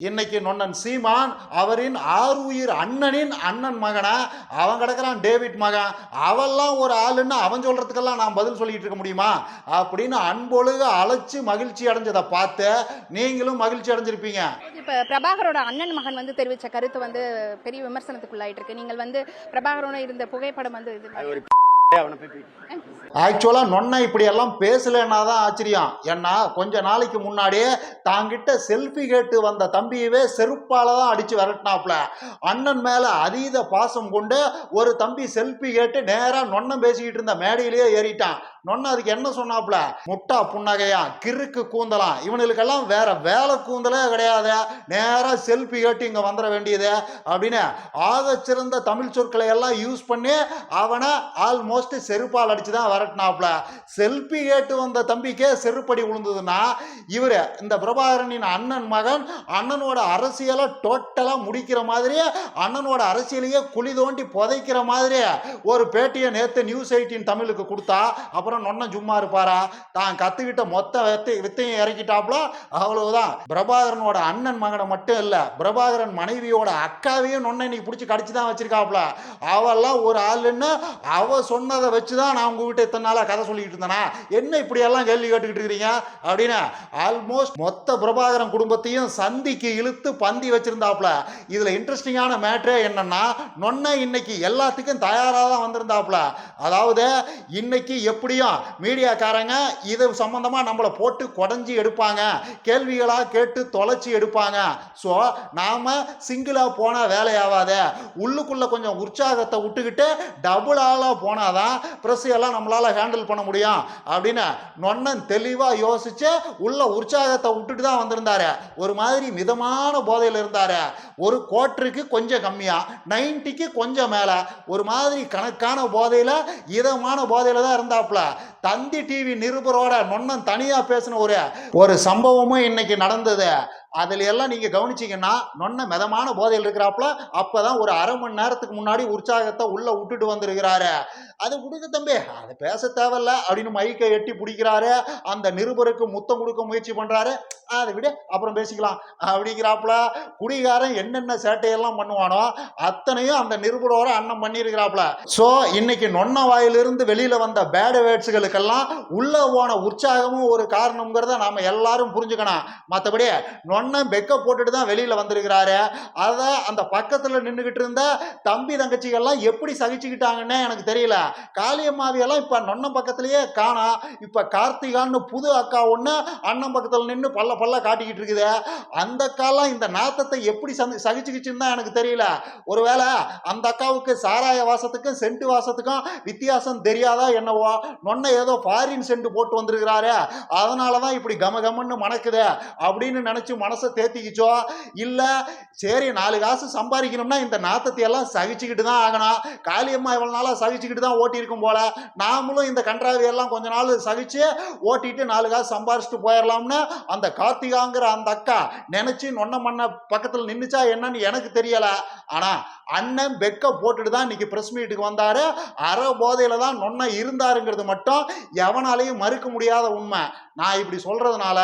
இன்னைக்கு நொண்ணன் சீமான் அவரின் ஆறுயிர் அண்ணனின் அண்ணன் மகனா அவன் கிடக்குறான் டேவிட் மகன். அவெல்லாம் ஒரு ஆளுன்னு அவன் சொல்றதுக்கெல்லாம் நான் பதில் சொல்லிட்டு இருக்க முடியுமா? அப்படின்னு அன்பொழுக அழைச்சு மகிழ்ச்சி அடைஞ்சதை பார்த்து நீங்களும் மகிழ்ச்சி அடைஞ்சிருப்பீங்க. இப்ப பிரபாகரோட அண்ணன் மகன் வந்து தெரிவிச்ச கருத்து வந்து பெரிய விமர்சனத்துக்குள்ளாயிட்டு இருக்கு. நீங்கள் வந்து பிரபாகரோட இருந்த புகைப்படம் வந்து இது ஆக்சுவலாக நொன்னை இப்படியெல்லாம் பேசலன்னா தான் ஆச்சரியம். ஏன்னா கொஞ்ச நாளைக்கு முன்னாடியே தாங்கிட்ட செல்ஃபி கேட்டு வந்த தம்பியவே செருப்பால தான் அடித்து விரட்டினாப்ல அண்ணன் மேலே அதீத பாசம் கொண்டு ஒரு தம்பி செல்ஃபி கேட்டு நேராக நொன்னம் பேசிக்கிட்டு இருந்த மேடையிலேயே ஏறிட்டான். நொன்ன அதுக்கு என்ன சொன்னாப்புல? முட்டா புன்னகையா கிறுக்கு கூந்தலாம் இவனுக்கெல்லாம் வேற வேலை கூந்தலே கிடையாது. நேராக செல்ஃபி கேட்டு இங்கே வந்துட வேண்டியது அப்படின்னு ஆகச்சிறந்த தமிழ் சொற்களை எல்லாம் யூஸ் பண்ணி அவனை ஆல்மோஸ்ட் செருப்பால் அடிச்சு தான் விரட்டினாப்புல. செல்ஃபி கேட்டு வந்த தம்பிக்கே செருப்படி விழுந்ததுன்னா இவர் இந்த பிரபாகரனின் அண்ணன் மகன் அண்ணனோட அரசியலை டோட்டலாக முடிக்கிற மாதிரியே அண்ணனோட அரசியலையே குழி தோண்டி புதைக்கிற மாதிரியே ஒரு பேட்டியை நேற்று நியூஸ் எயிட்டின் தமிழுக்கு கொடுத்தா அப்புறம் நொன்ன சும்மா இருப்பாரா? தான் கத்துக்கிட்ட மொத்த வித்தை வித்தையும் இறக்கிட்டாப்புல அவ்வளவுதான். பிரபாகரனோட அண்ணன் மகனை மட்டும் இல்லை பிரபாகரன் மனைவியோட அக்காவையும் நொன்னை இன்னைக்கு பிடிச்சி கடிச்சு தான் வச்சிருக்காப்புல அவெல்லாம் ஒரு ஆளுன்னு அவ சொன்னதை வச்சு தான் நான் உங்ககிட்ட இத்தனை நாளாக கதை சொல்லிக்கிட்டு இருந்தேனா? என்ன இப்படியெல்லாம் கேள்வி கேட்டுக்கிட்டு இருக்கிறீங்க அப்படின்னு ஆல்மோஸ்ட் மொத்த பிரபாகரன் குடும்பத்தையும் சந்திக்கு இழுத்து பந்தி வச்சிருந்தாப்புல இதில் இன்ட்ரெஸ்டிங்கான மேட்ரே என்னன்னா நொன்னை இன்னைக்கு எல்லாத்துக்கும் தயாராக தான் வந்திருந்தாப்புல அதாவது இன்னைக்கு எப்படி எப்படியும் மீடியாக்காரங்க இது சம்மந்தமாக நம்மளை போட்டு குடஞ்சி எடுப்பாங்க. கேள்விகளாக கேட்டு தொலைச்சி எடுப்பாங்க. ஸோ நாம் சிங்கிளாக போனால் வேலையாகாத உள்ளுக்குள்ளே கொஞ்சம் உற்சாகத்தை விட்டுக்கிட்டு டபுள் ஆளாக போனாதான் ப்ரெஸ் எல்லாம் நம்மளால் ஹேண்டில் பண்ண முடியும். அப்படின்னு நொன்னன் தெளிவாக யோசிச்சு உள்ள உற்சாகத்தை விட்டுட்டு தான் வந்திருந்தாரு. ஒரு மாதிரி மிதமான போதையில் இருந்தாரு. ஒரு கோட்டருக்கு கொஞ்சம் கம்மியாக நைன்ட்டிக்கு கொஞ்சம் மேலே. ஒரு மாதிரி கணக்கான போதையில் இதமான போதையில் தான் இருந்தாப்புல. 자, தந்தி டிவி நிருபரோட நொன்னன் தனியாக பேசின ஒரு ஒரு சம்பவமும் இன்னைக்கு நடந்தது. அதில் எல்லாம் நீங்கள் கவனிச்சிங்கன்னா நொன்ன மிதமான போதையில் இருக்கிறாப்புல அப்போ தான் ஒரு அரை மணி நேரத்துக்கு முன்னாடி உற்சாகத்தை உள்ளே விட்டுட்டு வந்திருக்கிறாரு. அது கொடுக்க தம்பி அது பேச தேவையில்ல அப்படின்னு மைக்கை எட்டி பிடிக்கிறாரு. அந்த நிருபருக்கு முத்தம் கொடுக்க முயற்சி பண்ணுறாரு அதை விட அப்புறம் பேசிக்கலாம் அப்படிங்கிறாப்புல குடிகாரன் என்னென்ன சேட்டையெல்லாம் பண்ணுவானோ அத்தனையும் அந்த நிருபரோட அண்ணன் பண்ணியிருக்கிறாப்புல. ஸோ இன்னைக்கு நொன்ன வாயிலிருந்து வெளியில் வந்த பேட் வேர்ட்ஸுகளுக்கெல்லாம் உள்ளே போன உற்சாகமும் ஒரு காரணங்கிறத நாம் எல்லாரும் புரிஞ்சுக்கணும். மற்றபடி நொன்ன பெக்க போட்டுட்டு தான் வெளியில் வந்திருக்கிறாரு. அதை அந்த பக்கத்தில் நின்றுக்கிட்டு இருந்த தம்பி தங்கச்சிகள்லாம் எப்படி சகிச்சுக்கிட்டாங்கன்னே எனக்கு தெரியல. காளியம்மாவியெல்லாம் இப்போ நொன்னம் பக்கத்துலேயே காணா. இப்போ கார்த்திகான்னு புது அக்கா ஒன்று அண்ணன் பக்கத்தில் நின்று பல்ல பல்ல காட்டிக்கிட்டு இருக்குது. அந்த காலம் இந்த நாத்தத்தை எப்படி சந்தி சகிச்சுக்கிச்சுன்னு தான் எனக்கு தெரியல. ஒருவேளை அந்த அக்காவுக்கு சாராய வாசத்துக்கும் சென்ட் வாசத்துக்கும் வித்தியாசம் தெரியாதா என்னவோ? நொன்ன ஏதோ ஃபாரின் சென்ட் போட்டு வந்திருக்கிறாரு அதனால தான் இப்படி கம கமன்னு மணக்குது அப்படின்னு நினச்சி மனசை தேத்திக்கிச்சோ? இல்லை சரி நாலு காசு சம்பாதிக்கணும்னா இந்த நாத்தத்தை எல்லாம் சகிச்சுக்கிட்டு தான் ஆகணும். காளியம்மா இவ்வளோ நாளாக சகிச்சுக்கிட்டு தான் ஓட்டியிருக்கும் போல. நாமளும் இந்த கன்றாவியெல்லாம் கொஞ்ச நாள் சகிச்சு ஓட்டிட்டு நாலு காசு சம்பாரிச்சிட்டு போயிடலாம்னு அந்த கார்த்திகாங்கிற அந்த அக்கா நினச்சி நொன்ன மண்ண பக்கத்தில் நின்றுச்சா என்னன்னு எனக்கு தெரியலை. ஆனால் அண்ணன் பெக்க போட்டுட்டு தான் இன்னைக்கு ப்ரெஸ் மீட்டுக்கு வந்தார். அற போதையில் தான் நொன்ன இருந்தாருங்கிறது மட்டும் எவனாலையும் மறுக்க முடியாத உண்மை. நான் இப்படி சொல்கிறதுனால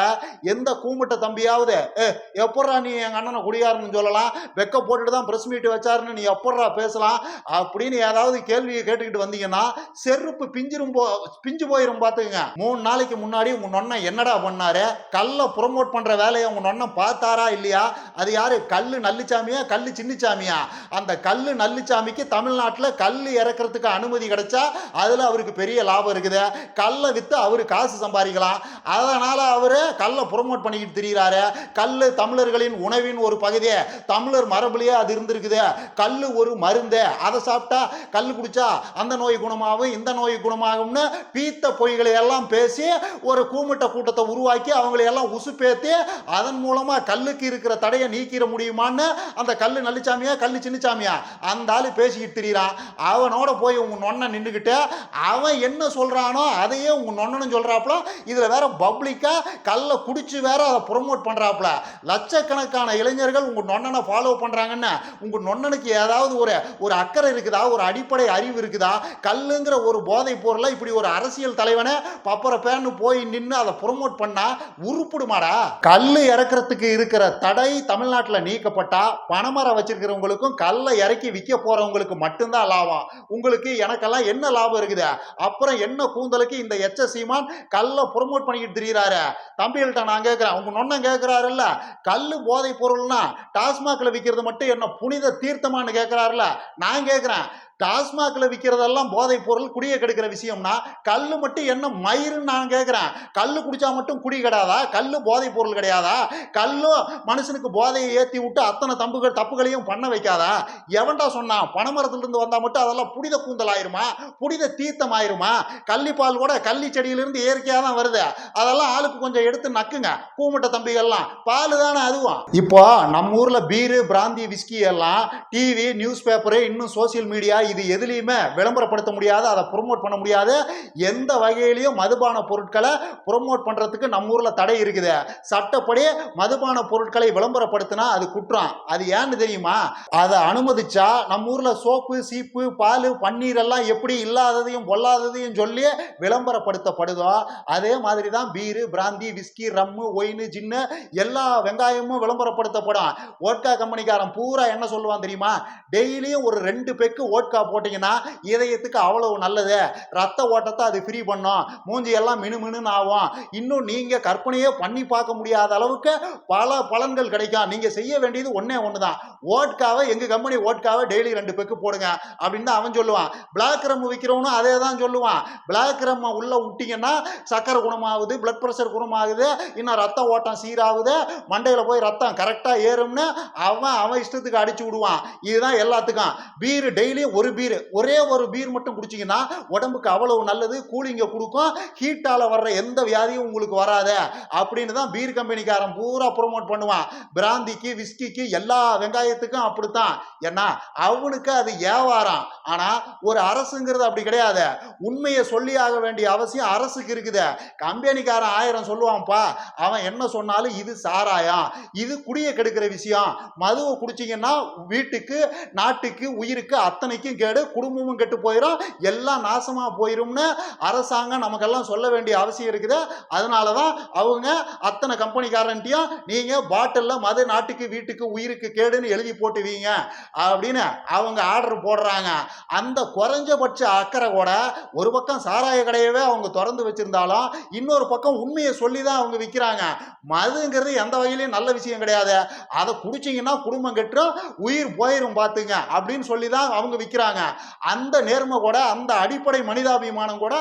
எந்த கூமுட்ட தம்பியாவது ஏ எப்பட்றா நீ எங்கள் அண்ணனை குடியாருன்னு சொல்லலாம்? வெக்க போட்டுட்டு தான் ப்ரெஸ் மீட் வச்சாருன்னு நீ எப்படா பேசலாம்? அப்படின்னு ஏதாவது கேள்வியை கேட்டுக்கிட்டு வந்தீங்கன்னா செருப்பு பிஞ்சிரும் போ பிஞ்சு போயிரும் பார்த்துக்குங்க. மூணு நாளைக்கு முன்னாடி உங்க நொண்ணை என்னடா பண்ணாரு? கல்லை ப்ரொமோட் பண்ணுற வேலையை உங்க நொண்ணை பார்த்தாரா இல்லையா? அது யாரு? கல்லு நல்லிச்சாமியா? கல்லு சின்னிச்சாமியா? அந்த கல்லு நல்லிச்சாமிக்கு தமிழ்நாட்டில் கல் இறக்கிறதுக்கு அனுமதி கிடைச்சா அதில் அவருக்கு பெரிய லாபம் இருக்குது. கல்லை விற்று அவரு காசு சம்பாதிக்கலாம். அதனால் அவர் கல்லை ப்ரொமோட் பண்ணிக்கிட்டு திரிகிறாரு கல் தமிழர்களின் உணவின் ஒரு பகுதியே தமிழர் மரபுலேயே அது இருந்திருக்குது. கல் ஒரு மருந்து. அதை சாப்பிட்டா கல் குடிச்சா அந்த நோய் குணமாகும் இந்த நோய் குணமாகும்னு பீத்த பொய்களை எல்லாம் பேசி ஒரு கூமிட்ட கூட்டத்தை உருவாக்கி அவங்களையெல்லாம் உசுப்பேத்தி அதன் மூலமாக கல்லுக்கு இருக்கிற தடையை நீக்கிற முடியுமான்னு அந்த கல் நல்லிச்சாமியா கல் சின்னச்சாமியா? அந்த ஆள் பேசிக்கிட்டு திரியிறான். அவனோட போய் உங்க நொண்ணை நின்றுக்கிட்டு அவன் என்ன சொல்கிறானோ அதையே உங்க நொண்ணனும் சொல்கிறாப்புல இதில் வேற பப்ளிக்காக கல்லை குடிச்சு வேற அதை ப்ரொமோட் பண்ணுறாப்புல லட்சக்கணக்கான இளைஞர்கள் உங்கள் நொன்னனை ஃபாலோ பண்றாங்கன்னு உங்கள் நொண்ணனுக்கு ஏதாவது ஒரு ஒரு அக்கறை இருக்குதா? ஒரு அடிப்படை அறிவு இருக்குதா? கல்லுங்கிற ஒரு போதை பொருளை இப்படி ஒரு அரசியல் தலைவனை பப்பர பேன்னு போய் நின்று அதை ப்ரொமோட் பண்ணால் உருப்பிடுமாடா? கல் இறக்குறதுக்கு இருக்கிற தடை தமிழ்நாட்டில் நீக்கப்பட்டா பணமரம் வச்சிருக்கிறவங்களுக்கும் கல்லை இறக்கி விற்க போகிறவங்களுக்கு மட்டும்தான் லாபம். உங்களுக்கு எனக்கெல்லாம் என்ன லாபம் இருக்குது? அப்புறம் என்ன கூந்தலுக்கு இந்த எச்ச சீமான் கல்லை ப்ரொமோட் வாங்கிட்டு திரியிறாரு. தம்பிகள்கிட்ட நான் கேட்குறேன் உங்க நொண்ணன் கேட்குறாருல்ல கல் போதை பொருள்னா டாஸ்மாக்ல விற்கிறது மட்டும் என்ன புனித தீர்த்தமான்னு கேட்குறாருல நான் கேட்குறேன் டாஸ்மாக்ல விற்கிறதெல்லாம் போதைப் பொருள் குடியை கெடுக்கிற விஷயம்னா கல் மட்டும் என்ன மயிருன்னு நான் கேட்குறேன் கல் குடிச்சா மட்டும் குடி கிடையாதா கல் போதைப் பொருள் கிடையாதா? கல்லும் மனுஷனுக்கு போதையை ஏற்றி விட்டு அத்தனை தம்புகள் தப்புகளையும் பண்ண வைக்காதா? எவன்டா சொன்னான் பனைமரத்துலேருந்து வந்தால் மட்டும் அதெல்லாம் புனித கூந்தல் ஆயிருமா? புனித தீர்த்தம் ஆயிருமா? கள்ளிப்பால் கூட கள்ளி செடியிலிருந்து இயற்கையாக தான் வருது. அதெல்லாம் ஆளுக்கு கொஞ்சம் எடுத்து நக்குங்க. கூமட்ட தம்பிகள்லாம். பால் தானே அதுவும். இப்போ நம்ம ஊரில் பீரு பிராந்தி விஸ்கி எல்லாம் டிவி நியூஸ் பேப்பரு இன்னும் சோசியல் மீடியா இது எதுலேயுமே விளம்பரப்படுத்த முடியாது அதை ப்ரொமோட் பண்ண முடியாது. எந்த வகையிலையும் மதுபான பொருட்களை ப்ரொமோட் பண்ணுறதுக்கு நம்ம ஊரில் தடை இருக்குது. சட்டப்படி மதுபான பொருட்களை விளம்பரப்படுத்தினா அது குற்றம். அது ஏன்னு தெரியுமா? அதை அனுமதிச்சா நம்ம ஊரில் சோப்பு சீப்பு பால் பன்னீர் எல்லாம் எப்படி இல்லாததையும் பொல்லாததையும் சொல்லி விளம்பரப்படுத்தப்படுதோ அதே மாதிரி தான் beer brandy whisky rum wine gin எல்லா வெங்காயமும் விளம்பரப்படுத்தப்படும். ஓட்கா கம்பெனிக்காரன் பூரா என்ன சொல்லுவான் தெரியுமா? டெய்லியும் ஒரு ரெண்டு பெக்கு ஓட்கா போட்டிங்கன்னா இதயத்துக்கு அவ்வளவு நல்லது. ரத்த ஓட்டத்தை அது ஃப்ரீ பண்ணும். மூஞ்சி எல்லாம் மினு மினுன்னு ஆகும். இன்னும் நீங்கள் கற்பனையே பண்ணி பார்க்க முடியாத அளவுக்கு பல பலன்கள் கிடைக்கும். நீங்கள் செய்ய வேண்டியது ஒன்றே ஒன்று தான் ஓட்காவை எங்கள் கம்பெனி ஓட்காவை டெய்லி ரெண்டு பெக்கு போடுங்க. அப்படின்னு தான் அவன் சொல்லுவான். பிளாக் ரம் விற்கிறவனும் அதே தான் சொல்லுவான் பிளாக் ரம் உள்ளே விட்டிங்கன்னா சக்கரை குணமாகுது பிளட் ப்ரெஷர் குணமாகுது இன்னும் ரத்த ஓட்டம் சீராகுது. மண்டையில் போய் ரத்தம் கரெக்டாக ஏறும்னு அவன் அவன் இஷ்டத்துக்கு அடிச்சு விடுவான். இதுதான் எல்லாத்துக்கும். பீர் டெய்லியும் ஒரு ஒரு பீர் ஒரே ஒரு பீர் மட்டும் குடிச்சிங்கன்னா உடம்புக்கு அவ்வளவு நல்லது கூலிங்கை கொடுக்கும் ஹீட்டால் வர்ற எந்த வியாதியும் உங்களுக்கு வராத அப்படின்னு தான் பீர் கம்பெனிக்காரன் பூரா ப்ரொமோட் பண்ணுவான். பிராந்திக்கு விஸ்கிக்கு எல்லா வெங்காயத்துக்கும் அப்படித்தான். ஏன்னா அவனுக்கு அது வியாபாரம். ஆனால் ஒரு அரசுங்கிறது அப்படி கிடையாது. உண்மையை சொல்லி ஆக வேண்டிய அவசியம் அரசுக்கு இருக்குது. கம்பெனிக்காரன் ஆயிரம் சொல்லுவான்ப்பா. அவன் என்ன சொன்னாலும் இது சாராயம். இது குடியை கெடுக்கிற விஷயம். மதுவை குடிச்சிங்கன்னா வீட்டுக்கு நாட்டுக்கு உயிருக்கு அத்தனைக்கும் கேடு குடும்பமும் கெட்டு போயிடும் எல்லாம் நாசமாக போயிரும்னு அரசாங்கம் நமக்கெல்லாம் சொல்ல வேண்டிய அவசியம் இருக்குது. அதனால தான் அவங்க அத்தனை கம்பெனிக்காரன்ட்டையும் நீங்கள் பாட்டிலில் மது நாட்டுக்கு வீட்டுக்கு உயிருக்கு கேடுன்னு எழுதி போட்டுவீங்க அப்படின்னு அவங்க ஆர்டர் போடுறாங்க. அந்த குறைஞ்சபட்ச அக்கறை கூட ஒரு பக்கம் சாராய கடையவே அவங்க திறந்து வச்சிருந்தாலும் இன்னொரு பக்கம் உண்மையை சொல்லி தான் அவங்க விற்கிறாங்க மதுங்கிறது எந்த வகையிலையும் நல்ல விஷயம் கிடையாது. அதை குடிச்சிங்கன்னா குடும்பம் கெட்டுரும் உயிர் போயிரும் பார்த்துங்க அப்படின்னு சொல்லி தான் அவங்க விற்கிறாங்க அந்த நேர்மை கூட அந்த அடிப்படை மனிதாபிமானம் கூட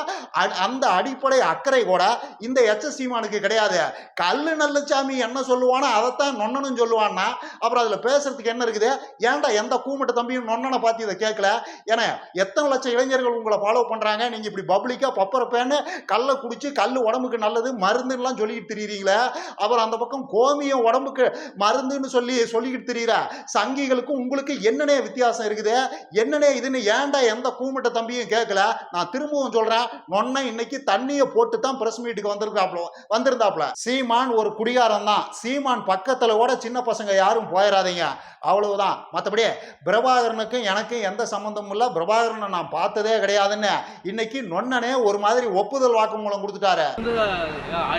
அந்த அடிப்படை அக்கறை கூட இந்த எச்எஸ்சிமானுக்கு கிடையாது. கல்லு நல்லசாமி என்ன சொல்லுவானோ அதைத்தான் நொன்னனும் சொல்லுவான்னா அப்புறம் அதில் பேசுறதுக்கு என்ன இருக்குது? ஏன்டா எந்த கூமட்ட தம்பியும் நொன்னனை பார்த்து இதை கேட்கல? ஏன்னா எத்தனை லட்சம் இளைஞர்கள் உங்களை ஃபாலோ பண்ணுறாங்க நீங்கள் இப்படி பப்ளிக்காக பப்பரப்பேன்னு கல்லை குடிச்சு கல் உடம்புக்கு நல்லது மருந்துன்னெலாம் சொல்லிட்டு தெரியுறீங்களே? அப்புறம் அந்த பக்கம் கோமியம் உடம்புக்கு மருந்துன்னு சொல்லி சொல்லிக்கிட்டு தெரியுற சங்கிகளுக்கும் உங்களுக்கு என்னென்ன வித்தியாசம் இருக்குது? என்னென்ன இதுன்னு ஏன்டா எந்த கூமிட்ட தம்பியும் கேட்கல நான் திரும்பவும் சொல்கிறேன் நொன்னை இன்னைக்கு தண்ணியை போட்டு தான் பிரஸ் மீட்டுக்கு வந்திருக்காப்ல வந்திருந்தாப்ல. சீமான் ஒரு குடிகாரம் தான் சீமான் பக்கத்தில் கூட சின்ன பசங்க யாரும் போயிடாதீங்க அவ்வளவுதான். மற்றபடி பிரபாகரனுக்கும் எனக்கும் எந்த சம்மந்தமும் இல்லை. பிரபாகரனை நான் பார்த்ததே கிடையாதுன்னு இன்னைக்கு நொன்னனே ஒரு மாதிரி ஒப்புதல் வாக்குமூலம் கொடுத்துட்டாரு.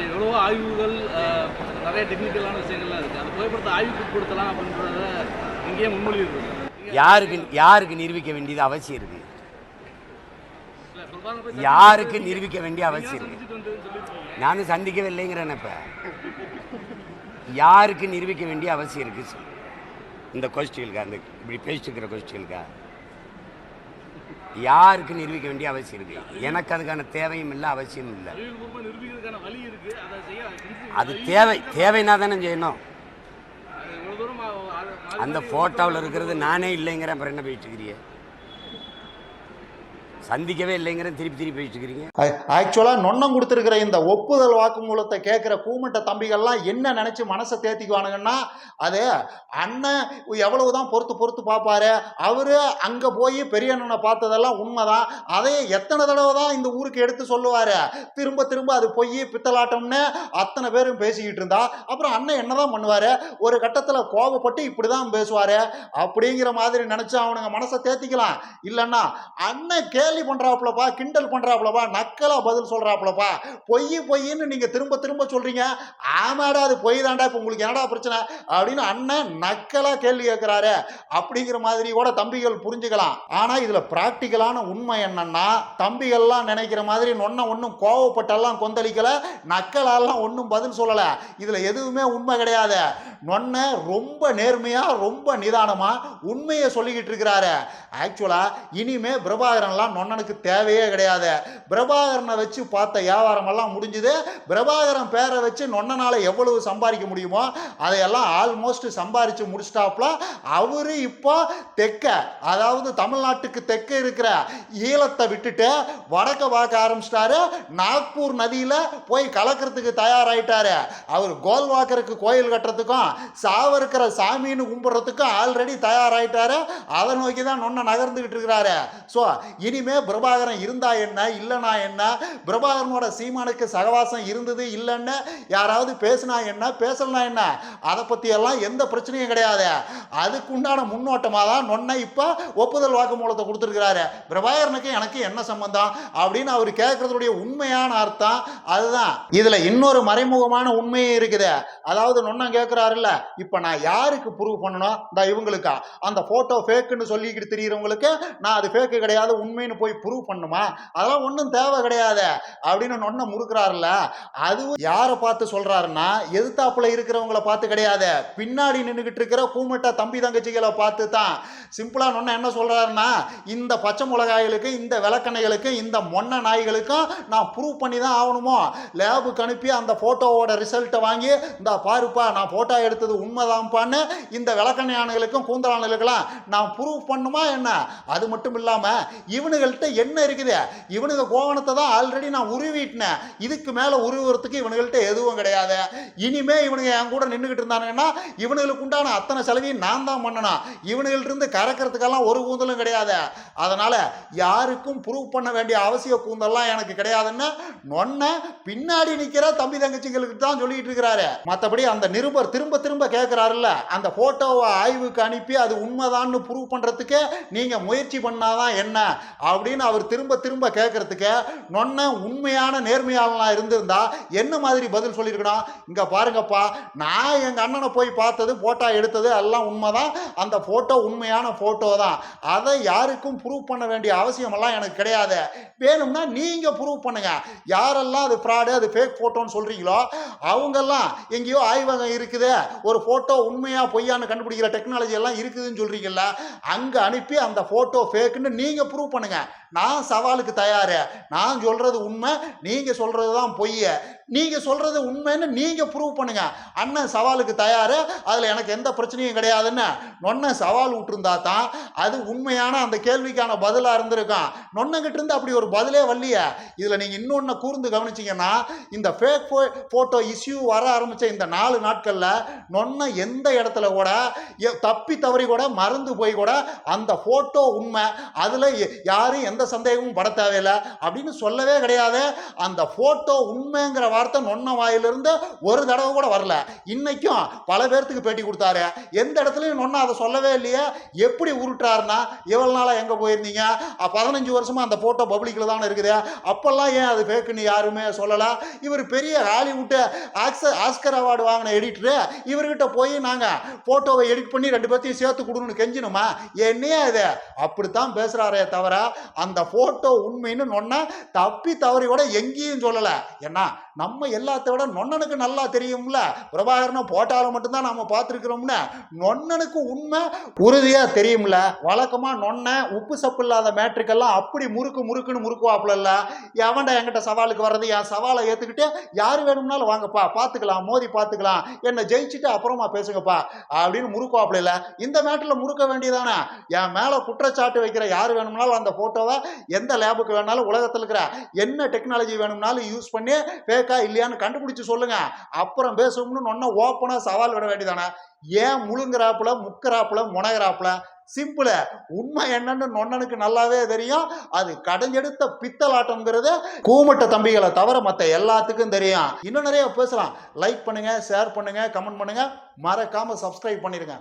எவ்வளவோ ஆய்வுகள் நிறைய டெக்னிக்கலான விஷயங்கள்லாம் இருக்குது அந்த புகைப்படத்தை ஆய்வுக்கு கொடுத்தலாம் அப்படின்றத இங்கேயே முன்மொழி இருக்குது யாருக்கு யாருக்கு நிரூபிக்க வேண்டியது அவசியம் இருக்கு? யாருக்கு நிரூபிக்க வேண்டிய அவசியம் இருக்கு? நானும் சந்திக்கவில்லைங்கிறேன் இப்ப யாருக்கு நிரூபிக்க வேண்டிய அவசியம் இருக்கு. இந்த கொஸ்டிகளுக்கா அந்த இப்படி பேசிட்டு இருக்கிற கொஸ்டிகளுக்கா யாருக்கு நிரூபிக்க வேண்டிய அவசியம் இருக்கு? எனக்கு அதுக்கான தேவையும் இல்லை அவசியம் இல்லை. அது தேவை தேவைன்னா தானே செய்யணும். அந்த ஃபோட்டோவில் இருக்கிறது நானே இல்லைங்கிற அப்புறம் என்ன போயிட்டு சந்திக்கவே இல்லைங்கிற திருப்பி திருப்பி பேசிட்டு இருக்கிறீங்க. ஆக்சுவலாக நொன்னம் கொடுத்துருக்கிற இந்த ஒப்புதல் வாக்குமூலத்தை கேட்குற கூமட்ட தம்பிகள்லாம் என்ன நினச்சி மனசை தேத்திக்குவானுங்கன்னா அது அண்ணன் எவ்வளவு தான் பொறுத்து பொறுத்து பார்ப்பாரு அவரு அங்கே போய் பெரிய அண்ணனை பார்த்ததெல்லாம் உண்மைதான். அதையே எத்தனை தடவை தான் இந்த ஊருக்கு எடுத்து சொல்லுவார் திரும்ப திரும்ப அது பொய் பித்தலாட்டம்னு அத்தனை பேரும் பேசிக்கிட்டு இருந்தா அப்புறம் அண்ணன் என்னதான் பண்ணுவார் ஒரு கட்டத்தில் கோபப்பட்டு இப்படி தான் பேசுவார் அப்படிங்கிற மாதிரி நினச்சி அவனுங்க மனசை தேத்திக்கலாம். இல்லைன்னா அண்ணன் கேள்வி கேலி பண்ணுறாப்புலப்பா கிண்டல் பண்ணுறாப்புலப்பா நக்கலா பதில் சொல்கிறாப்புலப்பா பொய் பொய்ன்னு நீங்கள் திரும்ப திரும்ப சொல்கிறீங்க ஆமாடா அது பொய் தாண்டா இப்போ உங்களுக்கு என்னடா பிரச்சனை? அப்படின்னு அண்ணன் நக்கலா கேள்வி கேட்குறாரு. அப்படிங்கிற மாதிரி கூட தம்பிகள் புரிஞ்சுக்கலாம். ஆனால் இதில் ப்ராக்டிக்கலான உண்மை என்னன்னா தம்பிகள்லாம் நினைக்கிற மாதிரி நொன்ன ஒன்றும் கோவப்பட்டெல்லாம் கொந்தளிக்கலை நக்கலாலாம் ஒன்றும் பதில் சொல்லலை. இதில் எதுவுமே உண்மை கிடையாது. நொன்ன ரொம்ப நேர்மையாக ரொம்ப நிதானமாக உண்மையை சொல்லிக்கிட்டு இருக்கிறாரு. ஆக்சுவலாக இனிமே பிரபாகரன்லாம் மன்னனுக்கு தேவையே கிடையாது. பிரபாகரனை வச்சு பார்த்த வியாபாரமெல்லாம் முடிஞ்சுது. பிரபாகரன் பேரை வச்சு நொன்னனால எவ்வளவு சம்பாதிக்க முடியுமோ அதையெல்லாம் ஆல்மோஸ்ட் சம்பாரிச்சு முடிச்சிட்டாப்புல அவரு இப்போ தெற்க அதாவது தமிழ்நாட்டுக்கு தெற்க இருக்கிற ஈழத்தை விட்டுட்டு வடக்க பார்க்க ஆரம்பிச்சிட்டாரு. நாக்பூர் நதியில் போய் கலக்கிறதுக்கு தயாராயிட்டாரு. அவர் கோல்வாக்கருக்கு கோயில் கட்டுறதுக்கும் சாவருக்கிற சாமின்னு கும்பிட்றதுக்கும் ஆல்ரெடி தயாராயிட்டாரு. அதை நோக்கி தான் நொன்ன நகர்ந்துகிட்டு இருக்கிறாரு. ஸோ இனிமே பிரபாகரன் இருந்தா என்ன இல்லைனா என்ன பிரபாகரனோட சீமானுக்கு சகவாசம் இருந்தது இல்லைன்னு யாராவது பேசினா என்ன பேசலனா என்ன அதை பற்றியெல்லாம் எந்த பிரச்சனையும் கிடையாது. அதுக்கு உண்டான முன்னோட்டமாக தான் நொன்னை இப்போ ஒப்புதல் வாக்குமூலத்தை கொடுத்துருக்கிறாரு. பிரபாகரனுக்கு எனக்கு என்ன சம்பந்தம் அப்படின்னு அவர் கேட்கறதுடைய உண்மையான அர்த்தம் அதுதான். இதில் இன்னொரு மறைமுகமான உண்மையும் இருக்குது. அதாவது நொன்னம் கேட்குறாருல்ல இப்போ நான் யாருக்கு ப்ரூவ் பண்ணணும்? இந்த இவங்களுக்கா? அந்த ஃபோட்டோ ஃபேக்குன்னு சொல்லிக்கிட்டு தெரியுறவங்களுக்கு நான் அது ஃபேக்கு கிடையாது உண்மைன்னு போய் ப்ரூவ் பண்ணுமா? அதெல்லாம் ஒன்றும் தேவை கிடையாது அப்படின்னு நொன்ன முறுக்குறாருல்ல. அதுவும் யாரை பார்த்து சொல்கிறாருன்னா எதிர்த்தாப்புல இருக்கிறவங்கள பார்த்து கிடையாது. பின்னாடி நின்றுக்கிட்டு இருக்கிற கூமிட்ட தம்பி தங்கச்சிகளை பார்த்து தான் சிம்பிளாக நொன்ன என்ன சொல்கிறாருன்னா இந்த பச்சை மிளகாய்களுக்கு இந்த விளக்கெண்ணைகளுக்கு இந்த மொன்ன நாய்களுக்கும் நான் ப்ரூவ் பண்ணி தான் ஆகணுமோ லேபுக்கு அனுப்பி அந்த ஃபோட்டோவோட ரிசல்ட்டை வாங்கி இந்த பாருப்பா நான் ஃபோட்டோ எடுத்தது உண்மைதான்ப்பான்னு இந்த விளக்கணையானுகளுக்கும் ஆணைகளுக்கும் கூந்தலானுகளுக்கெல்லாம் நான் ப்ரூவ் பண்ணுமா என்ன? அது மட்டும் இல்லாமல் இவனுகள் இவனுங்கள்ட்ட என்ன இருக்குது? இவனுங்க கோவணத்தை தான் ஆல்ரெடி நான் உருவிட்டேன். இதுக்கு மேலே உருவுறதுக்கு இவனுங்கள்ட்ட எதுவும் கிடையாது. இனிமே இவனுங்க என் கூட நின்றுக்கிட்டு இருந்தானுங்கன்னா இவனுங்களுக்கு உண்டான அத்தனை செலவையும் நான் தான் பண்ணணும் இவனுங்கள்ட்ட இருந்து கறக்கிறதுக்கெல்லாம் ஒரு கூந்தலும் கிடையாது. அதனால் யாருக்கும் ப்ரூவ் பண்ண வேண்டிய அவசிய கூந்தல்லாம் எனக்கு கிடையாதுன்னு நொன்ன பின்னாடி நிற்கிற தம்பி தங்கச்சிங்களுக்கு தான் சொல்லிட்டு இருக்கிறாரு. மற்றபடி அந்த நிருபர் திரும்ப திரும்ப கேட்குறாருல்ல அந்த ஃபோட்டோவை ஆய்வுக்கு அனுப்பி அது உண்மைதான்னு ப்ரூவ் பண்ணுறதுக்கு நீங்கள் முயற்சி பண்ணாதான் என்ன? அப்படின்னு அவர் திரும்ப திரும்ப கேட்கறதுக்கு நொன்ன உண்மையான நேர்மையாளனா இருந்திருந்தா என்ன மாதிரி பதில் சொல்லியிருக்கணும்? இங்கே பாருங்கப்பா நான் எங்கள் அண்ணனை போய் பார்த்தது ஃபோட்டோ எடுத்தது எல்லாம் உண்மைதான். அந்த ஃபோட்டோ உண்மையான ஃபோட்டோ தான். அதை யாருக்கும் ப்ரூவ் பண்ண வேண்டிய அவசியமெல்லாம் எனக்கு கிடையாது. வேணும்னா நீங்கள் ப்ரூவ் பண்ணுங்க. யாரெல்லாம் அது ஃப்ராடு அது ஃபேக் ஃபோட்டோன்னு சொல்கிறீங்களோ அவங்கெல்லாம் எங்கேயோ ஆய்வகம் இருக்குது. ஒரு ஃபோட்டோ உண்மையாக பொய்யான்னு கண்டுபிடிக்கிற டெக்னாலஜி எல்லாம் இருக்குதுன்னு சொல்கிறீங்கல்ல அங்கே அனுப்பி அந்த ஃபோட்டோ ஃபேக்குன்னு நீங்கள் ப்ரூவ் பண்ணுங்க. that நான் சவாலுக்கு தயார். நான் சொல்கிறது உண்மை நீங்கள் சொல்கிறது தான் பொய்ய. நீங்கள் சொல்கிறது உண்மைன்னு நீங்கள் ப்ரூவ் பண்ணுங்க. அண்ணன் சவாலுக்கு தயார் அதில் எனக்கு எந்த பிரச்சனையும் கிடையாதுன்னு. நொன்ன சவால் விட்டுருந்தா தான் அது உண்மையான அந்த கேள்விக்கான பதிலாக இருந்திருக்கும் நொன்னங்கிட்ட இருந்து அப்படி ஒரு பதிலே வரலையே. இதில் நீங்கள் இன்னொன்று கூர்ந்து கவனிச்சிங்கன்னா இந்த ஃபேக் ஃபோட்டோ இஷ்யூ வர ஆரம்பித்த இந்த நாலு நாட்களில் நொன்ன எந்த இடத்துல கூட எ- தப்பி தவறி கூட மறந்து போய் கூட அந்த ஃபோட்டோ உண்மை. அதில் யாரும் எந்த சந்தேகமும் பட தேவையில்லை அப்படின்னு சொல்லவே கிடையாது. அந்த ஃபோட்டோ உண்மைங்கிற வார்த்தை நொன்ன வாயிலிருந்து ஒரு தடவை கூட வரல. இன்னைக்கும் பல பேர்த்துக்கு பேட்டி கொடுத்தாரு. எந்த இடத்துலையும் நொன்ன அதை சொல்லவே இல்லையே. எப்படி உருட்டாருன்னா இவ்வளவு நாளாக எங்கே போயிருந்தீங்க? பதினஞ்சு வருஷமா அந்த ஃபோட்டோ பப்ளிக்கில் தானே இருக்குது. அப்பெல்லாம் ஏன் அது ஃபேக்குன்னு யாருமே சொல்லலை. இவர் பெரிய ஹாலிவுட்டு ஆக்ச ஆஸ்கர் அவார்டு வாங்கின எடிட்டரு இவர்கிட்ட போய் நாங்கள் ஃபோட்டோவை எடிட் பண்ணி ரெண்டு பேர்த்தையும் சேர்த்து கொடுக்கணும்னு கெஞ்சினுமா? என்னையா இது? அப்படித்தான் பேசுகிறாரே தவிர அந்த ஃபோட்டோ உண்மைன்னு நொன்ன தப்பி தவறி கூட எங்கேயும் சொல்லலை. ஏன்னா நம்ம எல்லாத்த விட நொன்னனுக்கு நல்லா தெரியும்ல. பிரபாகரனை போட்டாலும் மட்டும்தான் நம்ம பார்த்துருக்குறோம்னு. நொன்னனுக்கு உண்மை உறுதியாக தெரியும்ல. வழக்கமாக நொன்ன உப்பு சப்பு இல்லாத மேட்ருக்கெல்லாம் அப்படி முறுக்கு முறுக்குன்னு முறுக்குவாப்ல இல்லை எவன்டா என்கிட்ட சவாலுக்கு வர்றது? என் சவாலை ஏற்றுக்கிட்டு யார் வேணும்னாலும் வாங்கப்பா பார்த்துக்கலாம் மோதி பார்த்துக்கலாம். என்னை ஜெயிச்சுட்டு அப்புறமா பேசுங்கப்பா அப்படின்னு முறுக்குவாப்புல இந்த மேட்டில் முறுக்க வேண்டியதானே? என் மேலே குற்றச்சாட்டு வைக்கிற யார் வேணும்னாலும் அந்த ஃபோட்டோவை எந்த லேபுக்கு வேணாலும் உலகத்தில் இருக்கிற என்ன டெக்னாலஜி வேணும்னாலும் யூஸ் பண்ணி ஃபேக்கா இல்லையான்னு கண்டுபிடிச்சு சொல்லுங்க. அப்புறம் பேசுவோம்னு ஒன்னும் ஓப்பனாக சவால் விட வேண்டியதானே ஏன் முழுங்குறாப்புல முக்கிறாப்புல முனைகிறாப்புல சிம்பிள் உண்மை என்னன்னு நொன்னனுக்கு நல்லாவே தெரியும். அது கடைஞ்செடுத்த பித்தலாட்டம்ங்கிறது கூமட்ட தம்பிகளை தவிர மற்ற எல்லாத்துக்கும் தெரியும். இன்னும் நிறைய பேசலாம். லைக் பண்ணுங்க ஷேர் பண்ணுங்க கமெண்ட் பண்ணுங்க. மறக்காம சப்ஸ்கிரைப் பண்ணிருங்க.